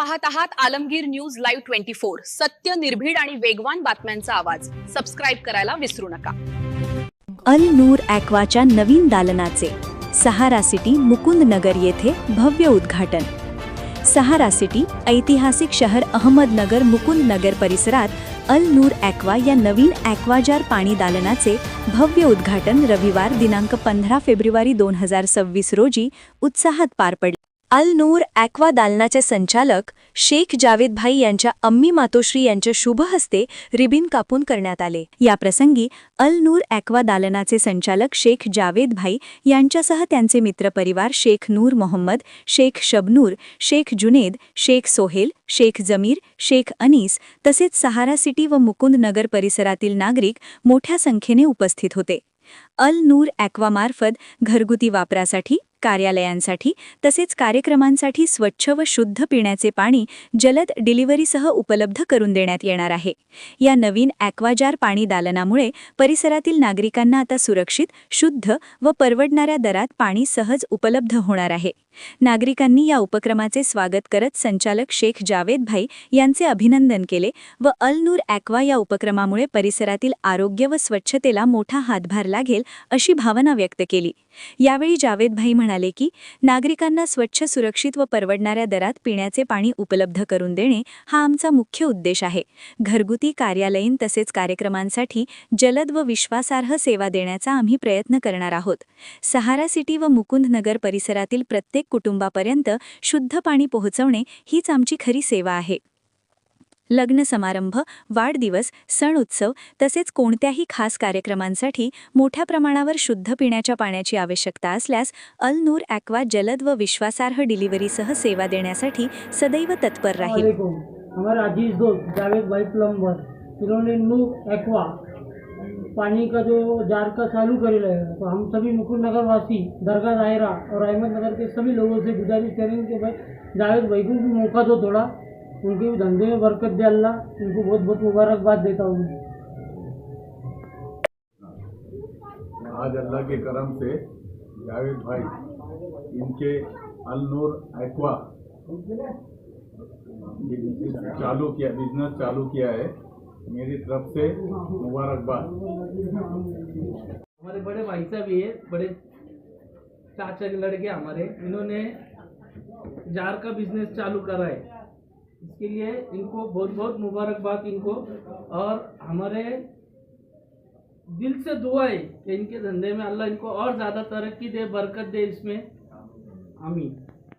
पाहत आहात Alamgir news live twenty four. सत्य निर्भीड आणि वेगवान बातम्यांचा आवाज. सबस्क्राईब करायला विसरू नका. अल नूर ॲक्वाच्या नवीन दालनाचे सहारा सिटी मुकुंद नगर येथे भव्य उद्घाटन. सहारा सिटी ऐतिहासिक शहर अहमदनगर मुकुंद नगर परिसरात अल नूर ॲक्वा या नवीन ॲक्वाजार पाणी दालनाचे भव्य उद्घाटन रविवार दिनांक पंधरा फेब्रुवारी दोन हजार सव्वीस रोजी उत्साहात पार पडले. अल नूर ॲक्वा दालनाचे संचालक शेख जावेद भाई यांच्या अम्मी मातोश्री यांच्या शुभ हस्ते रिबिन कापून करण्यात आले. या प्रसंगी अल नूर ॲक्वा दालनाचे संचालक शेख जावेद भाई यांच्यासह त्यांचे मित्रपरिवार शेख नूर मोहम्मद शेख शबनूर शेख जुनेद शेख सोहेल शेख जमीर शेख अनीस तसेच सहारा सिटी व मुकुंद नगर परिसरातील नागरिक मोठ्या संख्येने उपस्थित होते. अल नूर ॲक्वामार्फत घरगुती वापरासाठी कार्यालयांसाठी तसेच कार्यक्रमांसाठी स्वच्छ व शुद्ध पिण्याचे पाणी जलद डिलिव्हरीसह उपलब्ध करून देण्यात येणार आहे. या नवीन ॲक्वाजार पाणी दालनामुळे परिसरातील नागरिकांना आता सुरक्षित शुद्ध व परवडणाऱ्या दरात पाणी सहज उपलब्ध होणार आहे. नागरिकांनी या उपक्रमाचे स्वागत करत संचालक शेख जावेद भाई यांचे अभिनंदन केले व अल नूर ॲक्वा या उपक्रमामुळे परिसरातील आरोग्य व स्वच्छतेला मोठा हातभार लागेल अशी भावना व्यक्त केली. यावेळी जावेद भाई म्हणाले की नागरिकांना स्वच्छ सुरक्षित व परवडणाऱ्या दरात पिण्याचे पाणी उपलब्ध करून देणे हा आमचा मुख्य उद्देश आहे. घरगुती कार्यालयीन तसेच कार्यक्रमांसाठी जलद व विश्वासार्ह सेवा देण्याचा आम्ही प्रयत्न करणार आहोत. सहारा सिटी व मुकुंद नगर परिसरातील प्रत्येक कुटुंबापर्यंत शुद्ध पाणी पोहोचवणे हीच आमची खरी सेवा आहे. लग्न समारंभ वाढदिवस सण उत्सव तसेच कोणत्याही खास कार्यक्रमांसाठी मोठ्या प्रमाणावर शुद्ध पिण्याच्या पाण्याची आवश्यकता असल्यास अल नूर ॲक्वा जलद व विश्वासार्ह डिलिव्हरीसह सेवा देण्यासाठी सदैव तत्पर राहील. पानी का जो जार का चालू करेला है तो हम सभी मुकुंद नगर वासी दरगाह दायरा और अहमदनगर के सभी लोगों से गुजारिश करेंगे कि भाई, जावेद भाई को भी मौका दो थोड़ा, उनके भी धंधे में बरकत दे अल्लाह उनको बहुत बहुत मुबारकबाद देता हूँ। आज अल्लाह के करम से जावेद भाई, इनके अल नूर एक्वा चालू किया बिज़नेस चालू किया है मेरी तरफ़ से मुबारकबाद। हमारे बड़े भाई साहब ये, बड़े चाचा के लड़के हमारे, इन्होंने जार का बिज़नेस चालू करा है। इसके लिए इनको बहुत बहुत मुबारकबाद इनको। और हमारे दिल से दुआ है कि इनके धंधे में अल्लाह इनको और ज़्यादा तरक्की दे, बरकत दे इसमें। आमीन।